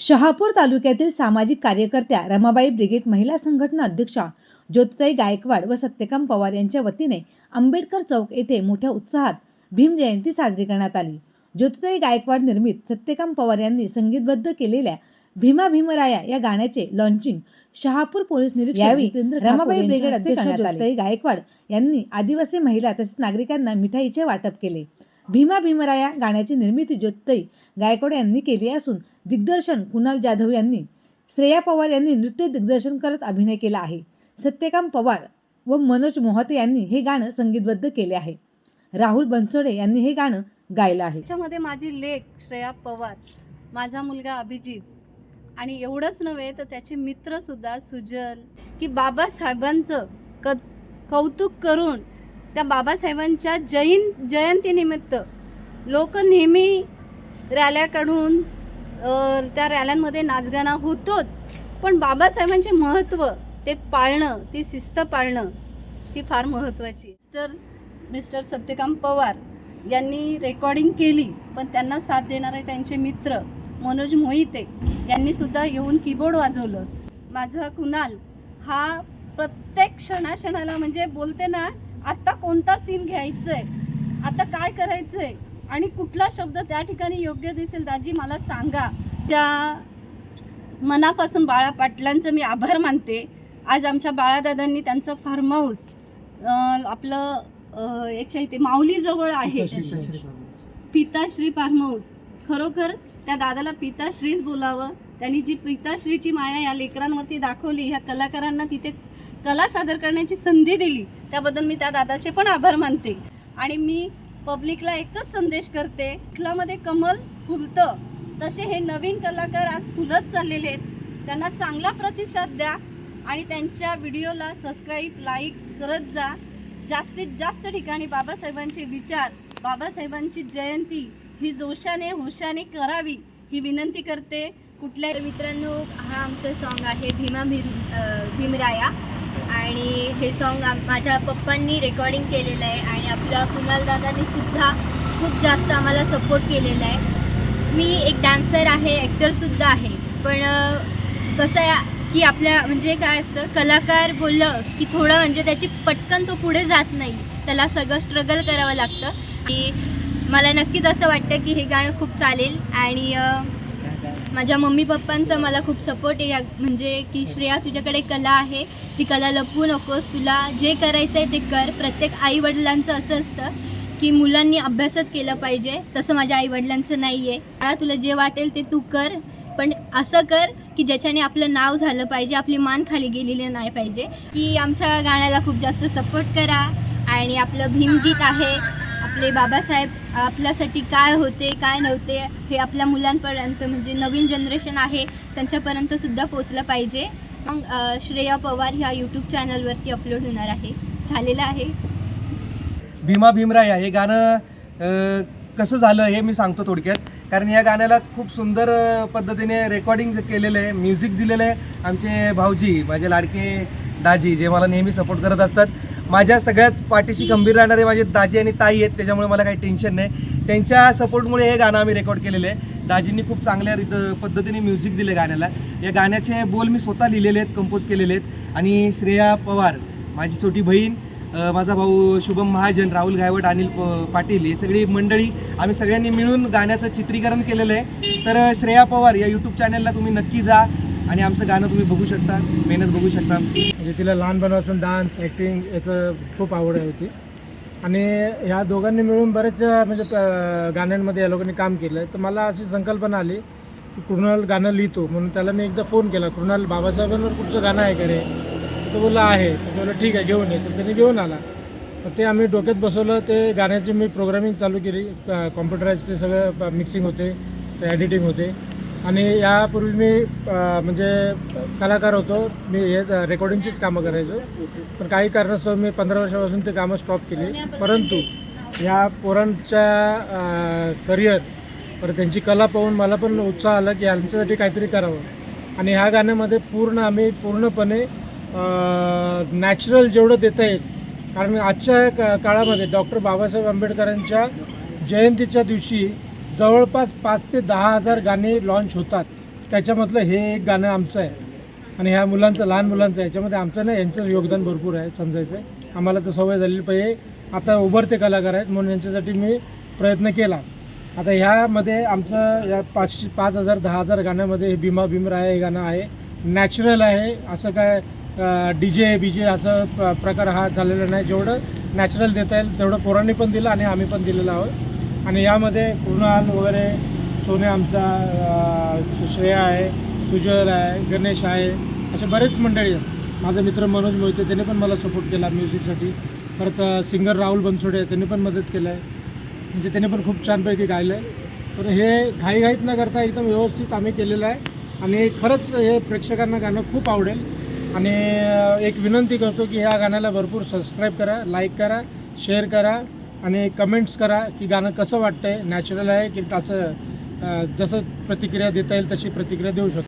शहापूर तालुक्यातील सामाजिक कार्यकर्त्या रमाबाई ब्रिगेड महिला संघटना अध्यक्षा ज्योतिताई गायकवाड व सत्यकाम पवार यांच्या वतीने आंबेडकर चौक येथे मोठ्या उत्साहात भीम जयंती साजरी करण्यात आली ज्योतिताई गायकवाड निर्मित सत्यकाम पवार यांनी संगीतबद्ध केलेल्या भीमा भीमराया या गाण्याचे लॉन्चिंग शहापूर पोलीस निरीक्षक रमाबाई ब्रिगेड अध्यक्ष. ज्योतिताई गायकवाड यांनी आदिवासी महिला तसेच नागरिकांना मिठाईचे वाटप केले भीमा भीमराया गाण्याची निर्मिती ज्योतई गायकवाड यांनी केली असून दिग्दर्शन कुणाल जाधव यांनी श्रेया पवार यांनी नृत्य दिग्दर्शन करत अभिनय केला आहे. सत्यकाम पवार व मनोज मोहते यांनी हे गाणं संगीतबद्ध केले आहे. राहुल बनसोडे यांनी हे गाणं गायलं आहे. त्याच्यामध्ये माझी लेख श्रेया पवार माझा मुलगा अभिजित आणि एवढंच नव्हे तर त्याचे मित्रसुद्धा सुजल की बाबासाहेबांचं क कौतुक करून त्या बाबासाहेबांच्या जैन जयंतीनिमित्त लोक नेहमी रॅल्या काढून त्या रॅल्यांमध्ये नाचगाणं होतोच. पण बाबासाहेबांचे महत्त्व ते पाळणं ती शिस्त पाळणं ती फार महत्त्वाची मिस्टर मिस्टर सत्यकाम पवार यांनी रेकॉर्डिंग केली पण त्यांना साथ देणारे त्यांचे मित्र मनोज मोहिते यांनीसुद्धा येऊन कीबोर्ड वाजवलं. माझा कुणाल हा प्रत्येक क्षणाक्षणाला म्हणजे बोलते ना आत्ता कोणता सीन घ्यायचा आहे आता काय करायचं आहे आणि कुठला शब्द त्या ठिकाणी योग्य दिसेल दाजी मला सांगा. त्या मनापासून बाळा पाटलांचं मी आभार मानते. आज आमच्या बाळादादांनी त्यांचं फार्म हाऊस आपलं याच्या इथे माऊलीजवळ आहे. पिताश्री फार्म हाऊस खरोखर त्या दादाला पिताश्रीच बोलावं. त्यांनी जी पिताश्रीची माया या लेकरांवरती दाखवली ह्या कलाकारांना तिथे कला सादर करण्याची संधी दिली त्याबद्दल मी त्या दादाचे पण आभार मानते. आणि मी पब्लिकला एकच संदेश करते चिखलामध्ये कमल फुलतं. तसे हे नवीन कलाकार आज फुलत चाललेले आहेत. त्यांना चांगला प्रतिसाद द्या आणि त्यांच्या व्हिडिओला सबस्क्राईब लाईक करत जा. जास्तीत जास्त ठिकाणी बाबासाहेबांचे विचार बाबासाहेबांची जयंती ही जोशाने होशाने करावी ही विनंती करते. कुठल्या मित्रांनो हा आमचं सॉन्ग आहे भीमा भीम भीमराया. आणि हे सॉन्ग आम माझ्या पप्पांनी रेकॉर्डिंग केलेलं आहे आणि आपल्या कुणाल दादांनी सुद्धा खूप जास्त आम्हाला सपोर्ट केलेला आहे. मी एक डान्सर आहे ॲक्टरसुद्धा आहे. पण कसं आहे की आपल्या म्हणजे काय असतं कलाकार बोललं की थोडं म्हणजे त्याची पटकन तो पुढे जात नाही. त्याला सगळं स्ट्रगल करावं लागतं. की मला नक्कीच असं वाटतं की हे गाणं खूप चालेल. आणि माझ्या मम्मी पप्पांचा मला खूप सपोर्ट आहे. म्हणजे की श्रेया तुझ्याकडे कला आहे. ती कला लपवू नकोस. तुला जे करायचं आहे ते कर. प्रत्येक आईवडिलांचं असं असतं की मुलांनी अभ्यासच केला पाहिजे. तसं माझ्या आईवडिलांचं नाही आहे मला तुला जे वाटेल ते तू कर. पण असं कर की ज्याच्याने आपलं नाव झालं पाहिजे आपली मान खाली गेलेली नाही पाहिजे. की आमच्या गाण्याला खूप जास्त सपोर्ट करा. आणि आपलं भीमगीत आहे. आपले बाबासाहेब आपल्यासाठी काय होते काय नव्हते हे आपल्या मुलांपर्यंत म्हणजे नवीन जनरेशन आहे त्यांच्यापर्यंत सुद्धा पोचलं पाहिजे. मग श्रेया पवार ह्या यूट्यूब चॅनलवरती अपलोड होणार आहे. झालेलं आहे. भीमा भीमराया हे गाणं कसं झालं हे मी सांगतो थोडक्यात. कारण या गाण्याला खूप सुंदर पद्धतीने रेकॉर्डिंग केलेलं आहे म्युझिक दिलेलं आहे आमचे भाऊजी माझे लाडके दाजी जे मला नेहमी सपोर्ट करत असतात. माझ्या सगळ्यात पाठीशी खंबीर राहणारे माझे दाजी आणि ताई आहेत त्याच्यामुळे मला काही टेन्शन नाही. त्यांच्या सपोर्टमुळे हे गाणं आम्ही रेकॉर्ड केलेलं आहे. दाजींनी खूप चांगल्या रीत पद्धतीने म्युझिक दिले गाण्याला. या गाण्याचे बोल मी स्वतः लिहिलेले आहेत कंपोज केलेले आहेत. आणि श्रेया पवार माझी छोटी बहीण माझा भाऊ शुभम महाजन राहुल गायवट अनिल पाटील हे सगळी मंडळी आम्ही सगळ्यांनी मिळून गाण्याचं चित्रीकरण केलेलं आहे. तर श्रेया पवार या यूट्यूब चॅनलला तुम्ही नक्की जा. आणि आमचं गाणं तुम्ही बघू शकता मेहनत बघू शकता. आमची म्हणजे तिला लहानपणापासून डान्स ॲक्टिंग याचं खूप आवड आहे होती. आणि ह्या दोघांनी मिळून बरेच म्हणजे गाण्यांमध्ये या लोकांनी काम केलं. आहे तर मला अशी संकल्पना आली की कृणाल गाणं लिहितो. म्हणून त्याला मी एकदा फोन केला कृणाल बाबासाहेबांवर कुठचं गाणं आहे का रे? तर तो बोलला आहे. तर बोलला ठीक आहे घेऊन ये. तर त्याने घेऊन आला. तर ते आम्ही डोक्यात बसवलं. ते गाण्याची मी प्रोग्रामिंग चालू केली. कॉम्प्युटराईजचे सगळं मिक्सिंग होते. ते एडिटिंग होते. आणि यापूर्वी मी म्हणजे कलाकार होतो. मी हे रेकॉर्डिंगचीच कामं करायचो. पण काही कारणास्तव मी पंधरा वर्षापासून ते कामं स्टॉप केली. परंतु या पोरांच्या करिअर परत त्यांची कला पाहून मला पण उत्साह आला की यांच्यासाठी काहीतरी करावं. आणि ह्या गाण्यामध्ये पूर्ण आम्ही पूर्णपणे नॅचरल जेवढं देता येईल. कारण आजच्या का काळामध्ये डॉक्टर बाबासाहेब आंबेडकरांच्या जयंतीच्या दिवशी जवळपास पाच ते दहा हजार गाणे लॉन्च होतात. त्याच्यामधलं हे एक गाणं आमचं आहे. आणि ह्या मुलांचं लहान मुलांचं आहे. याच्यामध्ये आमचं नाही यांचं योगदान भरपूर आहे समजायचं आहे. आम्हाला तर सवय झालेली पाहिजे. आता उभरते कलाकार आहेत म्हणून यांच्यासाठी मी प्रयत्न केला. आता ह्यामध्ये आमचं या पाचशे पाच हजार दहा हजार गाण्यामध्ये हे भीमा भीमराय हे गाणं आहे. नॅचरल आहे. असं काय डी जे बी जे असं प्रकार हा झालेला नाही. जेवढं नॅचरल देता येईल तेवढं पोरांनी पण दिलं आणि आम्ही पण दिलेलं आहोत. आणि यामध्ये कुणाल वगैरे सोने आमचा श्रेया आहे सुजल आहे गणेश आहे असे बरेच मंडळी आहेत. माझा मित्र मनोज मोहिते त्याने पण मला सपोर्ट केला म्युझिकसाठी परत सिंगर राहुल बनसोडे आहे, त्यांनी पण मदत केलं आहे. म्हणजे त्यांनी पण खूप छानपैकी गायलं आहे. तर हे घाईघाईत न करता एकदम व्यवस्थित आम्ही केलेलं आहे. आणि खरंच हे प्रेक्षकांना गाणं खूप आवडेल. आणि एक विनंती करतो की ह्या गाण्याला भरपूर सबस्क्राईब करा लाईक करा शेअर करा. आणि कमेंट्स करा की गाणं कसं वाटतंय? नॅचरल आहे की असं जसं प्रतिक्रिया देता येईल तशी प्रतिक्रिया देऊ शकतो.